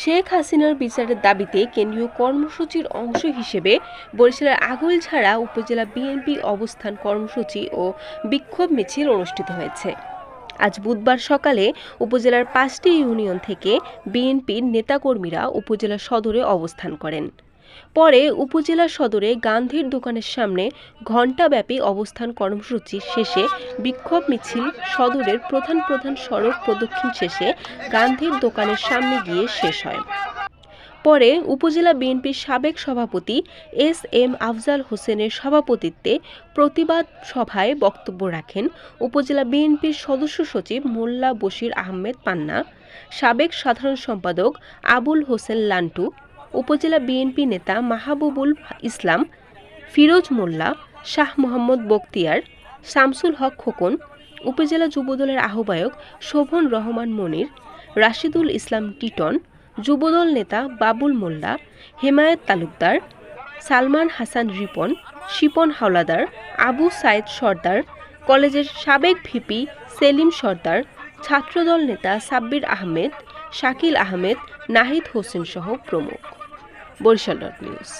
শেখ হাসিনার বিচারের দাবিতে কেন্দ্রীয় কর্মসূচির অংশ হিসেবে বরিশালের ছাড়া উপজেলা বিএনপি অবস্থান কর্মসূচি ও বিক্ষোভ মিছিল অনুষ্ঠিত হয়েছে। আজ বুধবার সকালে উপজেলার পাঁচটি ইউনিয়ন থেকে বিএনপির নেতাকর্মীরা উপজেলা সদরে অবস্থান করেন। পরে উপজেলা সদরে গান্ধীর দোকানের সামনে ঘণ্টাব্যাপী অবস্থান কর্মসূচি শেষে বিক্ষোভ মিছিল, সদরের প্রধান প্রধান সড়ক প্রদক্ষিণ শেষে গান্ধীর দোকানের সামনে গিয়ে শেষ হয়। পরে উপজেলা বিএনপির সাবেক সভাপতি এস এম আফজাল হোসেনের সভাপতিত্বে প্রতিবাদ সভায় বক্তব্য রাখেন উপজেলা বিএনপির সদস্য সচিব মোল্লা বশির আহমেদ পান্না, সাবেক সাধারণ সম্পাদক আবুল হোসেন লান্টু উপজেলা বিএনপি নেতা মাহবুবুল ইসলাম, ফিরোজ মোল্লা, শাহ মোহাম্মদ বক্তিয়ার শামসুল হক খোকন, উপজেলা যুবদলের আহ্বায়ক শোভন রহমান মনির, রাশিদুল ইসলাম টিটন, যুবদল নেতা বাবুল মোল্লা, হেমায়েত তালুকদার, সালমান হাসান রিপন, শিপন হাওলাদার, আবু সাইদ সর্দার, কলেজের সাবেক ভিপি সেলিম সর্দার, ছাত্রদল নেতা সাব্বির আহমেদ, শাকিল আহমেদ, নাহিদ হোসেন সহ প্রমুখ। Barishal dot news.